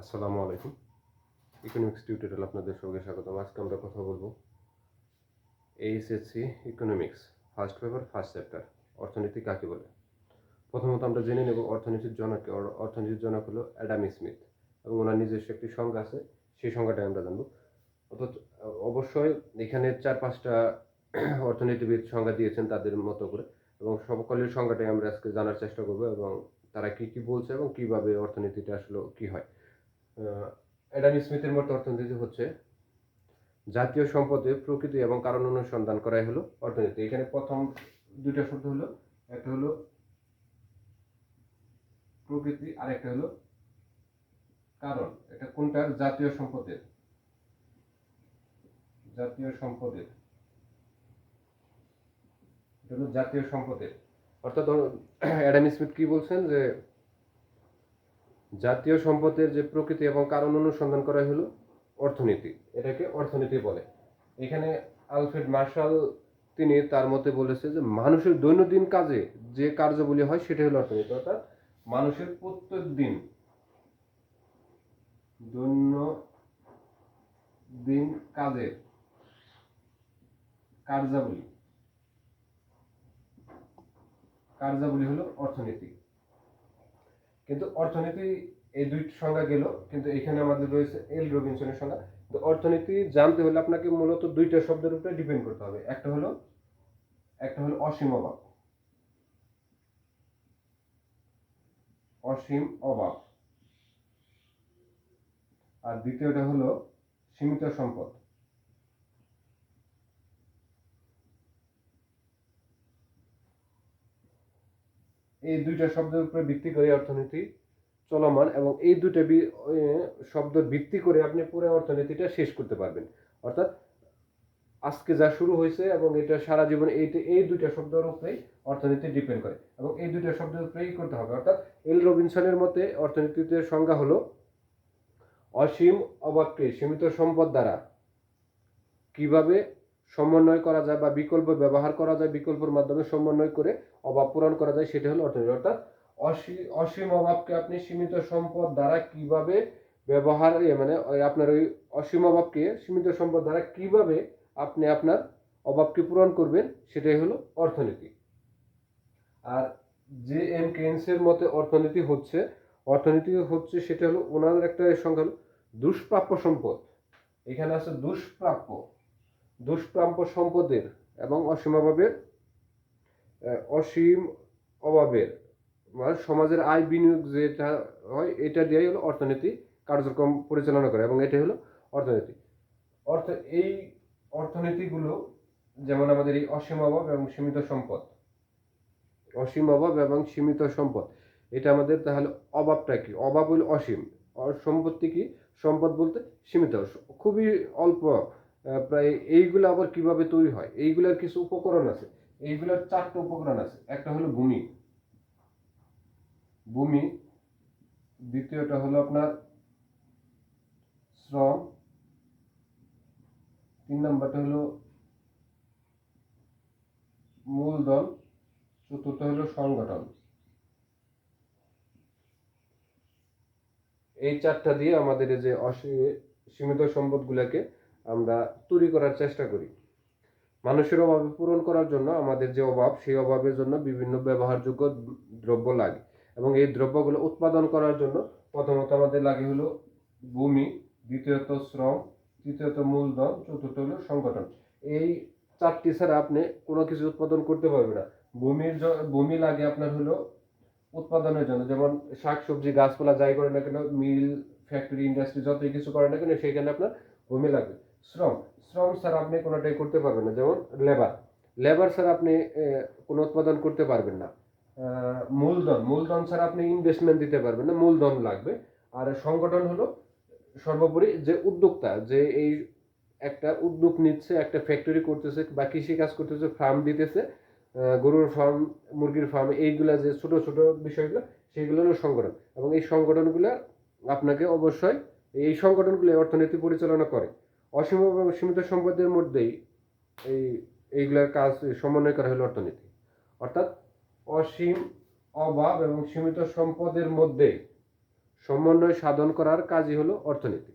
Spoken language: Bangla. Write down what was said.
আসসালামু আলাইকুম। ইকোনমিক্স টিউটোরিয়াল আপনাদের সঙ্গে স্বাগতম। আজকে আমরা কথা বলব HSC economics first paper first chapter অর্থনীতি কাকে বলে? প্রথমত আমরা জেনে নেব অর্থনীতির জনক। অর্থনীতির জনক হলো অ্যাডাম স্মিথ এবং ওনার নিজস্ব একটি সংজ্ঞা আছে, সেই সংজ্ঞাটা আমরা জানব। অর্থাৎ অবশ্যই এখানে চার পাঁচটা অর্থনীতিবিদ সংজ্ঞা দিয়েছেন তাদের মতো করে এবং সকলের সংজ্ঞাটাই আমরা আজকে জানার চেষ্টা করব এবং তারা কি কি বলছে এবং কীভাবে অর্থনীতিটা আসলে কি হয়। অ্যাডাম স্মিথের মতো অর্থনীতি হচ্ছে, জাতীয় সম্পদে প্রকৃতি এবং কারণ অনুসন্ধান করাই হলো অর্থনীতি। এখানে প্রথম দুইটা শব্দ হলো, একটা হলো প্রকৃতি, আর একটা হলো কারণ। এটা কোনটার জাতীয় সম্পদের। জাতীয় সম্পদের। এটা হলো জাতীয় সম্পদের। অর্থাৎ অ্যাডাম স্মিথ কি বলছেন যে জাতীয় সম্পদের যে প্রকৃতি এবং কারণ অনুসন্ধান করা হলো, অর্থনীতি। এটাকে অর্থনীতি বলে। এখানে আলফ্রেড মার্শাল তিনি তার মতে বলেছে যে, মানুষের দৈনন্দিন কাজে যে কার্যবলী হয় সেটা হলো অর্থনীতি। অর্থাৎ মানুষের প্রত্যেক দিন, দৈনন্দিন কাজের কার্যাবলী কার্যাবলী হলো অর্থনীতি। কিন্তু অর্থনীতি এই দুইটি সংজ্ঞা গেল, কিন্তু এখানে আমাদের রয়েছে এল রবিনসনের সংজ্ঞা তো অর্থনীতি জানতে হলে আপনাকে মূলত দুইটা শব্দের উপরে ডিপেন্ড করতে হবে। একটা হলো একটা হলো অসীম অভাব। অসীম অভাব। আর দ্বিতীয়টা হলো সীমিত সম্পদ। এই দুইটা শব্দের উপরে ভিত্তি করে অর্থনীতি চলমান এবং এই দুটো শব্দ ভিত্তি করে আপনি পুরো অর্থনীতিটা শেষ করতে পারবেন। অর্থাৎ আজকে যা শুরু হয়েছে এবং এটা সারা জীবন এই এই দুইটা শব্দের উপরেই অর্থনীতি ডিপেন্ড করে এবং এই দুইটা শব্দের উপরেই করতে হবে। অর্থাৎ এল রবিনসনের মতে অর্থনীতিতে সংজ্ঞা হলো অসীম অবাককে সীমিত সম্পদ দ্বারা কীভাবে সমন্বয় করা যায় বা বিকল্প ব্যবহার করা যায়, বিকল্পের মাধ্যমে সমন্বয় করে অভাব পূরণ করা যায়, সেটা হলো অর্থনীতি। অর্থাৎ অসী- অসীম অভাবকে আপনি সীমিত সম্পদ দ্বারা কীভাবে ব্যবহার মানে আপনার ওই অসীম অভাবকে সীমিত সম্পদ দ্বারা কীভাবে আপনি আপনার অভাবকে পূরণ করবেন, সেটাই হলো অর্থনীতি। আর জে এম কেন্সের মতে অর্থনীতি হচ্ছে অর্থনীতি হচ্ছে সেটা হলো ওনার একটা সংখ্যা হলো দুষ্প্রাপ্য সম্পদ। এখানে আছে দুষ্প্রাপ্য। দুষ্প্রাপ্য সম্পদের এবং অসীম অভাবের অসীম অভাবের মানে সমাজের আয় বিনিয়োগ যেটা হয়, এটা দিয়েই হলো অর্থনীতি কার্যক্রম পরিচালনা করে এবং এটাই হলো অর্থনীতি। অর্থ, এই অর্থনীতিগুলো যেমন আমাদের এই অসীম অভাব এবং সীমিত সম্পদ, অসীম অভাব এবং সীমিত সম্পদ, এটা আমাদের তাহলে অভাবটা কি? অভাব হলো অসীম। সম্পত্তি কি? সম্পদ বলতে সীমিত। খুবই অল্প প্রায় এইগুলো আবার কীভাবে তৈরি হয়? এইগুলার কিছু উপকরণ আছে। এইগুলার চারটা উপকরণ আছে। একটা হলো ভূমি ভূমি দ্বিতীয়টা হলো আপনার শ্রম, তিন নম্বরটা হলো মূলধন, চতুর্থ হলো সংগঠন। এই চারটা দিয়ে আমাদের যে অসী- সীমিত সম্পদগুলোকে আমরা তৈরি করার চেষ্টা করি। মানুষের অভাব পূরণ করার জন্য আমাদের যে অভাব, সেই অভাবের জন্য বিভিন্ন ব্যবহারযোগ্য দ্রব্য লাগে এবং এই দ্রব্যগুলো উৎপাদন করার জন্য প্রথমত আমাদের লাগে হলো ভূমি, দ্বিতীয়ত শ্রম, তৃতীয়ত মূলধন, চতুর্থ হলো সংগঠন। এই চারটি ছাড়া আপনি কোনো কিছু উৎপাদন করতে পারবেন না। ভূমির ভূমি লাগে আপনার হলো উৎপাদনের জন্য। যেমন শাকসবজি, গাছপালা যাই করে না কেন, মিল, ফ্যাক্টরি, ইন্ডাস্ট্রি যতই কিছু করে না কেন, সেখানে আপনার ভূমি লাগবে। শ্রম শ্রম ছাড়া আপনি কোনোটাই করতে পারবেন না। যেমন লেবার লেবার ছাড়া আপনি কোনো উৎপাদন করতে পারবেন না। মূলধন মূলধন ছাড়া আপনি ইনভেস্টমেন্ট দিতে পারবেন না, মূলধন লাগবে। আর সংগঠন হলো সর্বোপরি যে উদ্যোক্তা, যে এই একটা উদ্যোগ নিচ্ছে, একটা ফ্যাক্টরি করতেছে, বা কৃষি কাজ করতেছে ফার্ম দিতেছে গরুর ফার্ম মুরগির ফার্ম এইগুলা যে ছোট ছোট বিষয়গুলো, সেইগুলো হলো সংগঠন। এবং এই সংগঠনগুলো আপনাকে অবশ্যই, এই সংগঠনগুলো অর্থনীতি পরিচালনা করে। অসীম এবং সীমিত সম্পদের মধ্যেই এই, এইগুলার কাজ সমন্বয় করা হলো অর্থনীতি। অর্থাৎ অসীম অভাব এবং সীমিত সম্পদের মধ্যে সমন্বয় সাধন করার কাজই হলো অর্থনীতি।